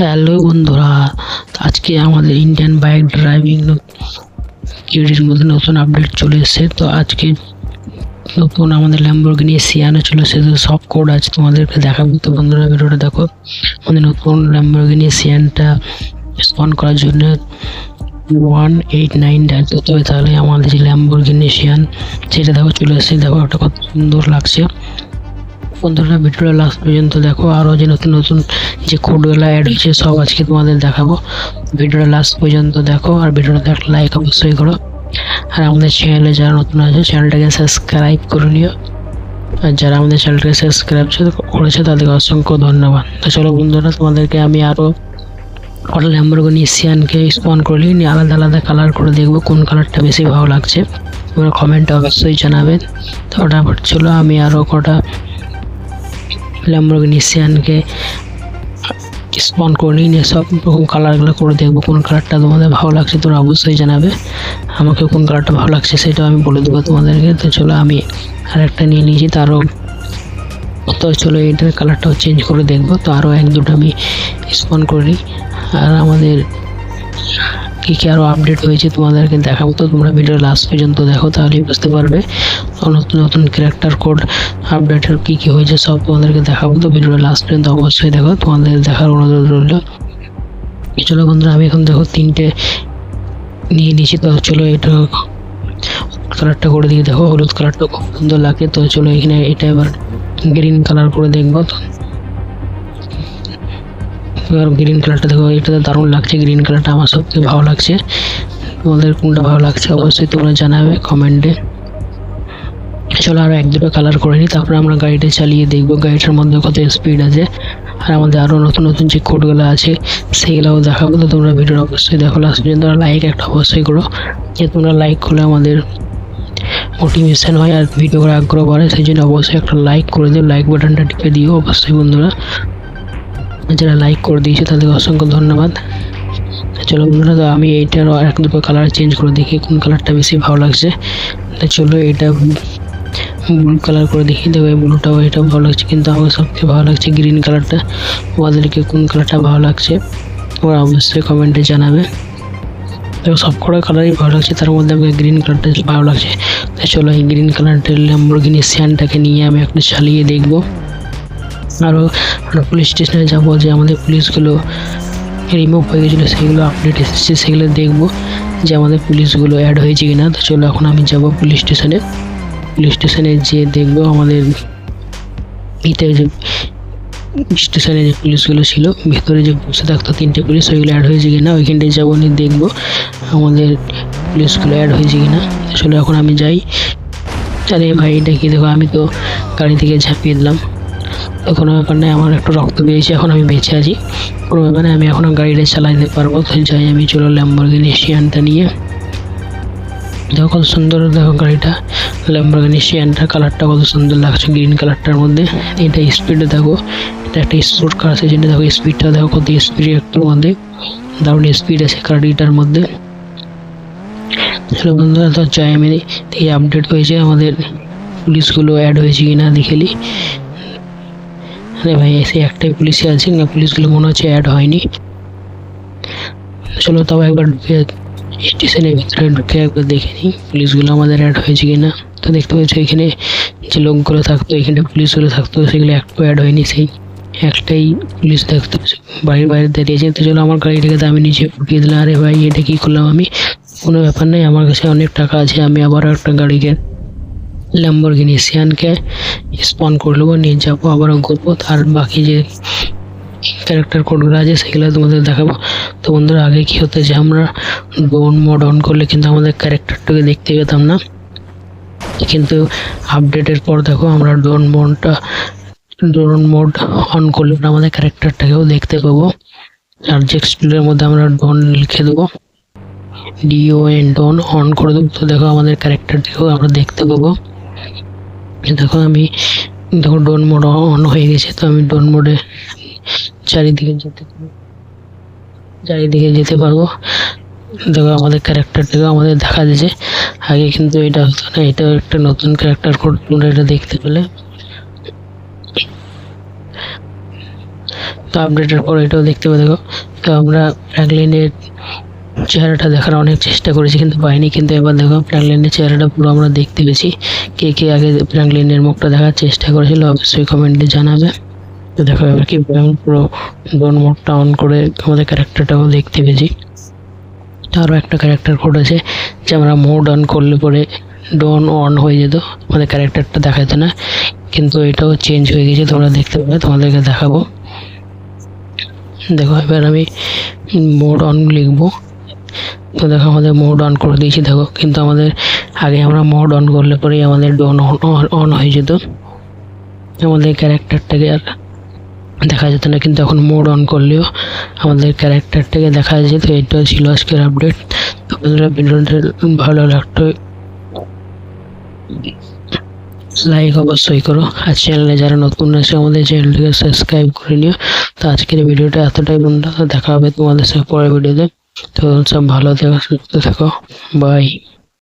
Hello বন্ধুরা আজকে আমাদের ইন্ডিয়ান বাইক ড্রাইভিং কিউরির মধ্যে নতুন আপডেট চলে এসেছে। তো আজকে নতুন আমাদের ল্যাম্বরগিনি সিয়ানো এসেছে তো সব কোড আছে তোমাদেরকে দেখাবো। তো বন্ধুরা, ভিডিওটা দেখো। আমাদের নতুন ল্যাম্বরগিনি সিয়ানটা স্পন করার জন্য ওয়ান এইট নাইন ডালতে হবে তাহলে আমাদের যে ল্যাম্বরগিনি সিয়ান সেটা দেখো, চলে এসেছে। দেখো ওটা কত সুন্দর লাগছে। বন্ধুরা ভিডিওটা লাস্ট পর্যন্ত দেখো। আরও যে নতুন নতুন যে কোডগুলো অ্যাড হয়েছে সব আজকে তোমাদের দেখাবো। ভিডিওটা লাস্ট পর্যন্ত দেখো আর ভিডিওটা দেখ লাইক অবশ্যই করো। আর আমাদের চ্যানেলে যারা নতুন আছে চ্যানেলটাকে সাবস্ক্রাইব করে নিও। আর যারা আমাদের চ্যানেলটাকে সাবস্ক্রাইব করেছে তাদেরকে অসংখ্য ধন্যবাদ। তো চলো বন্ধুরা, তোমাদেরকে আমি আরও কটা ল্যাম্বরগিনি সিয়ানকে স্পন করে নিয়ে আলাদা আলাদা কালার করে দেখব কোন কালারটা বেশি ভালো লাগছে। তোমরা কমেন্টে অবশ্যই জানাবেন তো তারপর চলো, আমি আরও কটা ল্যাম্বরগিনি সিয়ানকে স্পন করে নিয়ে সব রকম কালারগুলো করে দেখব কোন কালারটা তোমাদের ভালো লাগছে তোমরা অবশ্যই জানাবে। আমাকে কোন কালারটা ভালো লাগছে সেটাও আমি বলে দেবো তোমাদেরকে। তো চলো আমি আরেকটা নিয়ে নিয়েছি তারও তো চলো এটার কালারটাও চেঞ্জ করে দেখব। তো আরও এক দুটো আমি স্পন করে নিই। আর আমাদের কী কী আরও আপডেট হয়েছে, তোমাদেরকে দেখাবো। তো তোমরা ভিডিও লাস্ট পর্যন্ত দেখো, তাহলেই বুঝতে পারবে নতুন নতুন ক্যারেক্টার কোড আপডেটের কী কী হয়েছে, সব তোমাদেরকে দেখাবো। তো ভিডিওটা লাস্ট পর্যন্ত অবশ্যই দেখো, তোমাদের দেখার অনুরোধ রইল। চলো বন্ধুরা, আমি এখন দেখো তিনটে নিয়ে নিয়েছি তো চলো এটা কালারটা করে দিয়ে দেখো, হলুদ কালারটা খুব সুন্দর লাগে। তো চলো এখানে এটা এবার গ্রিন কালার করে দেখব। তো এবার গ্রিন কালারটা দেখো, এটা দারুণ লাগছে গ্রিন কালারটা আমার সবথেকে ভালো লাগছে। তোমাদের কোনটা ভালো লাগছে অবশ্যই তোমরা জানাবে কমেন্টে চলো আরও এক দুটো কালার করে নিই, তারপরে আমরা গাড়িটা চালিয়ে দেখব, গাড়িটার মধ্যে কত স্পিড আছে। আর আমাদের আরও নতুন নতুন যে কোডগুলো আছে সেইগুলোও দেখাবো। তো তোমরা ভিডিওটা অবশ্যই দেখো লাস্ট পর্যন্ত লাইক একটা অবশ্যই করো। যে তোমরা লাইক করলে আমাদের মোটিভেশন হয় আর ভিডিও করে আগ্রহ বাড়ে, সেই জন্য অবশ্যই একটা লাইক করে দিও লাইক বাটনটা টিপে দিও অবশ্যই বন্ধুরা। যারা লাইক করে দিয়েছে, তাদেরকে অসংখ্য ধন্যবাদ। চলো বন্ধুরা, তো আমি এইটারও এক দুটো কালার চেঞ্জ করে দেখি, কোন কালারটা বেশি ভালো লাগছে। চলো এটা ব্লু কালার করে দেখি, দেখো ব্লুটাও এটা ভালো লাগছে, কিন্তু আমার সবথেকে ভালো লাগছে গ্রিন কালারটা ওদেরকে কোন কালারটা ভালো লাগছে, ওরা অবশ্যই কমেন্টে জানাবে। তো সব কটা কালারই ভালো লাগছে, তার মধ্যে আমাকে গ্রিন কালারটা ভালো লাগছে। তাই চলো এই গ্রিন কালারটা ল্যাম্বরগিনি স্যানটাকে নিয়ে আমি একটু চালিয়ে দেখব। আরও পুলিশ স্টেশনে যাব, যে আমাদের পুলিশগুলো রিমুভ হয়ে গেছিল, সেগুলো আপডেট এসেছে, সেগুলো দেখব যে আমাদের পুলিশগুলো অ্যাড হয়েছে কি না তো চলো এখন আমি যাব পুলিশ স্টেশনে পুলিশ স্টেশনে যেয়ে দেখব আমাদের ইতে যে স্টেশনে যে পুলিশগুলো ছিল, ভেতরে যে বসে থাকতো তিনটে পুলিশ ওইগুলো অ্যাড হয়েছে কিনা ওইখানটায় যাব, নিয়ে দেখব আমাদের পুলিশগুলো অ্যাড হয়েছে কি কিনা চলো এখন আমি যাই। আরে ভাই, এটা কি দেখো, আমি তো গাড়ি থেকে ঝাঁপিয়ে দিলাম। কোনো ব্যাপার নেই, আমার একটু রক্ত পেয়েছে এখন আমি বেঁচে আছি। কোনো ব্যাপার নেই, আমি এখনও গাড়িটা চালাতে পারব। তো যাই আমি চলো ল্যাম্বরগিনি শিয়ানটা নিয়ে। দেখো কত সুন্দর, দেখো গাড়িটা। ল্যাম্বরগিনি শিয়ানটার কালারটা কত সুন্দর লাগছে গ্রিন কালারটার মধ্যে। এটা স্পিডে দেখো, এটা একটা স্পোর্ট কার আছে, যেটা দেখো স্পিডটা দেখো কত স্পিড একটুর মধ্যে। দারুণ স্পিড আছে গাড়িটার মধ্যে। চলো বন্ধুরা, তো চাই আমি দেখি আপডেট হয়েছে, আমাদের পুলিশগুলো অ্যাড হয়েছে কিনা দেখেলি আরে ভাই এসে একটাই পুলিশে আছে, না পুলিশগুলো মনে হচ্ছে অ্যাড হয়নি। চলো তাও একবার স্টেশনের ভিতরে ঢুকে একবার দেখে নিই পুলিশগুলো আমাদের অ্যাড হয়েছে কি না তো দেখতে পাচ্ছি এখানে যে লোকগুলো থাকতো, এখানে পুলিশগুলো থাকতো, সেগুলো একটু অ্যাড হয়নি, সেই একটাই পুলিশ দেখতে বাড়ির বাইরে দাঁড়িয়েছে তো চলো আমার গাড়িটাকে তো আমি নিচে ঢুকিয়ে দিলাম। আরে ভাই, এটা কী করলাম আমি? কোনো ব্যাপার নেই, আমার কাছে অনেক টাকা আছে, আমি আবার একটা গাড়িকে ল্যাম্বরগিনি সিয়ানকে স্পন করে নেব নিয়ে যাব আবারও ঘুরবো আর বাকি যে ক্যারেক্টার কোডগুলো আছে, সেগুলো তোমাদের দেখাবো। তো বন্ধুরা, আগে কী হতো যে আমরা ড্রোন মোড অন করলে কিন্তু আমাদের ক্যারেক্টারটাকে দেখতে পেতাম না। কিন্তু আপডেটের পর দেখো, আমরা ড্রোন মোডটা ড্রোন মোড অন করলে আমাদের ক্যারেক্টারটাকেও দেখতে পাবো। আর যে স্টুডের মধ্যে আমরা ড্রোন লিখে দেবো। ডিও এন ডন অন করে দেবো। তো দেখো, আমাদের ক্যারেক্টারটাকেও আমরা দেখতে পাবো। দেখো আমি দেখো ডোন মোড অন হয়ে গেছে, তো আমি ডোন মোডে চারিদিকে যেতে চারিদিকে যেতে পারব। দেখো আমাদের ক্যারেক্টারটাকে আমাদের দেখা দিয়েছে। আগে কিন্তু এটা হতো না, এটাও একটা নতুন ক্যারেক্টার কোড এটা দেখতে পেলে। তো আপডেটের পর এটাও দেখতে পাবে, দেখো। তো আমরা এক ফ্র্যাঙ্কলিনের চেহারাটা দেখার অনেক চেষ্টা করেছি কিন্তু পাইনি, কিন্তু এবার দেখো ফ্র্যাঙ্কলিনের চেহারাটা পুরো আমরা দেখতে পেয়েছি। কে কে আগে ফ্র্যাঙ্কলিনের মুখটা দেখার চেষ্টা করেছিল অবশ্যই কমেন্টে জানাবে। তো দেখো এবার কি পুরো ডোন মোডটা অন করে আমাদের ক্যারেক্টারটাও দেখতে পেয়েছি। আরও একটা ক্যারেক্টার কোড আছে, যে আমরা মোড অন করলে পরে ডন অন হয়ে যেত, আমাদের ক্যারেক্টারটা দেখা যেত না। কিন্তু এটাও চেঞ্জ হয়ে গেছে, তোমরা দেখতে পাবে, তোমাদেরকে দেখাবো। দেখো এবার আমি মোড অন লিখব। তো দেখো আমাদের মোড অন করে দিয়েছি, দেখো। কিন্তু আমাদের আগে আমরা মোড অন করলে পরেই আমাদের ডন অন হয়ে যেত। আমাদের ক্যারেক্টারটাকে আর দেখা যেত না, কিন্তু এখন মোড অন করলেও আমাদের ক্যারেক্টারটাকে দেখা যেত এটা ছিল আজকের আপডেট ভিডিওটা ভালো লাগতো লাইক অবশ্যই করো। আর চ্যানেলে যারা নতুন আছে, আমাদের চ্যানেলটাকে সাবস্ক্রাইব করে নিও। তো আজকের ভিডিওটা এতটাই বন্ধুরা, দেখা হবে তোমাদের সাথে পরের ভিডিওতে। তো সব ভালো থেকো সুস্থ থাকো। বাই